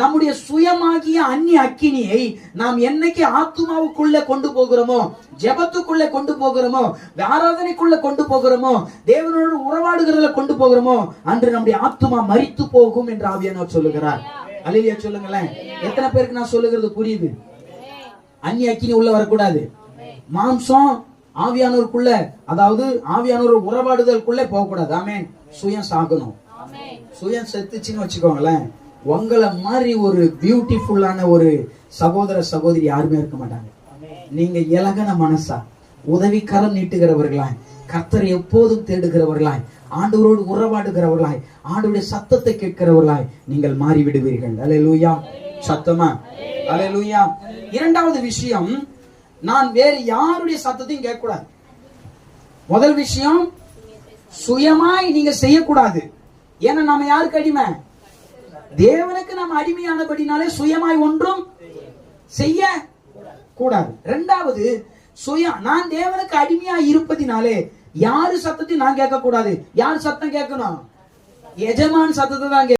நம்முடைய சுயமாகிய அந்நிய அக்கினியை நாம் என்னைக்கு ஆத்துமாவுக்குள்ள கொண்டு போகிறோமோ ஜெபத்துக்குள்ள கொண்டு போகிறோமோ ஆராதனைக்குள்ள கொண்டு போகிறோமோ தேவனோடு உறவாடுகிறதுல கொண்டு போகிறோமோ அன்று நம்முடைய ஆத்துமா மரித்து போகும் என்று ஆவியானவர் சொல்லுகிறார். அல்லையா சொல்லுங்களேன். எத்தனை பேருக்கு நான் சொல்லுகிறது புரியுது? அந்நிய அக்கினி உள்ள வரக்கூடாது. மாம்சம் ஆவியானவருக்குள்ள அதாவது ஆவியானவர் உறவாடுதலுக்குள்ள போகக்கூடாது. ஆமென். சுயம் சாகணும். சுயம் செத்துச்சுன்னு வச்சுக்கோங்களேன். உங்களை மாதிரி ஒரு பியூட்டிஃபுல்லான ஒரு சகோதர சகோதரி யாருமே இருக்க மாட்டாங்க. நீங்க இலகன மனசா உதவி கரம் நீட்டுகிறவர்களாய் கர்த்தரை எப்போதும் தேடுகிறவர்களாய் ஆண்டவரோடு உறவாடுகிறவர்களாய் ஆண்டுடைய சத்தத்தை கேட்கிறவர்களாய் நீங்கள் மாறி விடுவீர்கள் அல்லேலூயா சத்தமா? அல்லேலூயா இரண்டாவது விஷயம் நான் வேறு யாருடைய சத்தத்தையும் கேட்கக்கூடாது. முதல் விஷயம் சுயமாய் நீங்க செய்யக்கூடாது. ஏன்னா நம்ம யாருக்கு அடிமை? தேவனுக்கு நம்ம அடிமையானபடினாலே சுயமாய் ஒன்றும் செய்ய கூடாது. ரெண்டாவது சுய நான் தேவனுக்கு அடிமையா இருப்பதினாலே யாரு சத்தத்தையும் நான் கேட்க கூடாது யார் சத்தம் கேட்கணும்? எஜமான் சத்தத்தை தான்